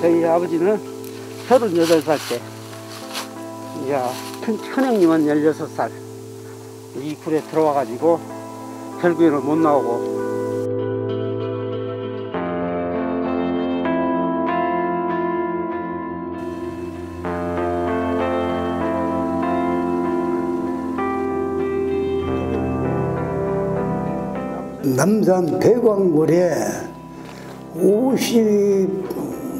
저희 아버지는 38살 때, 야, 큰, 큰형님은 16살. 이 굴에 들어와가지고, 결국에는 못 나오고, 남산 배광굴에 50,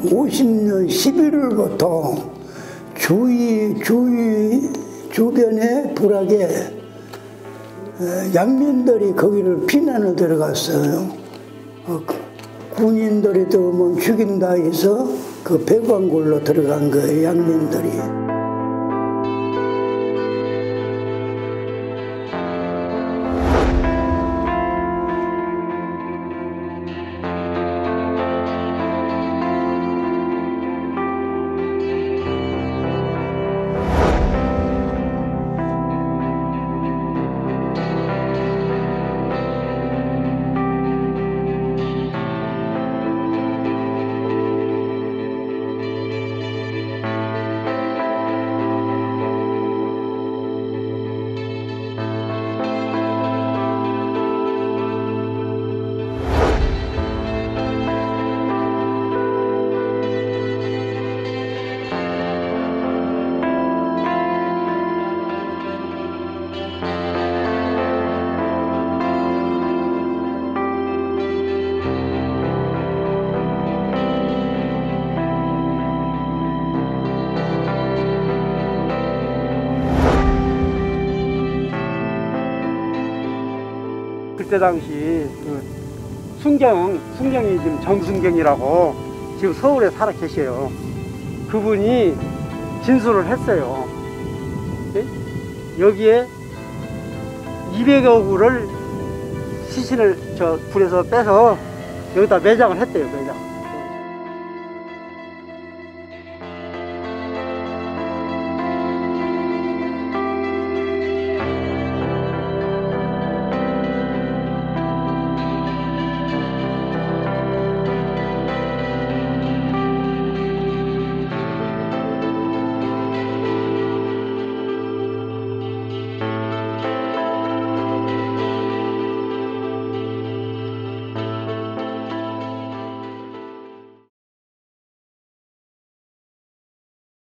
50년 11월부터 주위, 주위, 주변에 불악에 어, 양민들이 거기를 피난을 들어갔어요. 어, 그 군인들이 들어오면 죽인다 해서 그 배광굴로 들어간 거예요, 양민들이. 그때 당시 그 순경, 순경이 지금 정순경이라고 지금 서울에 살아 계셔요. 그분이 진술을 했어요. 예? 여기에 200여 구를 시신을 저 굴에서 빼서 여기다 매장을 했대요, 매장.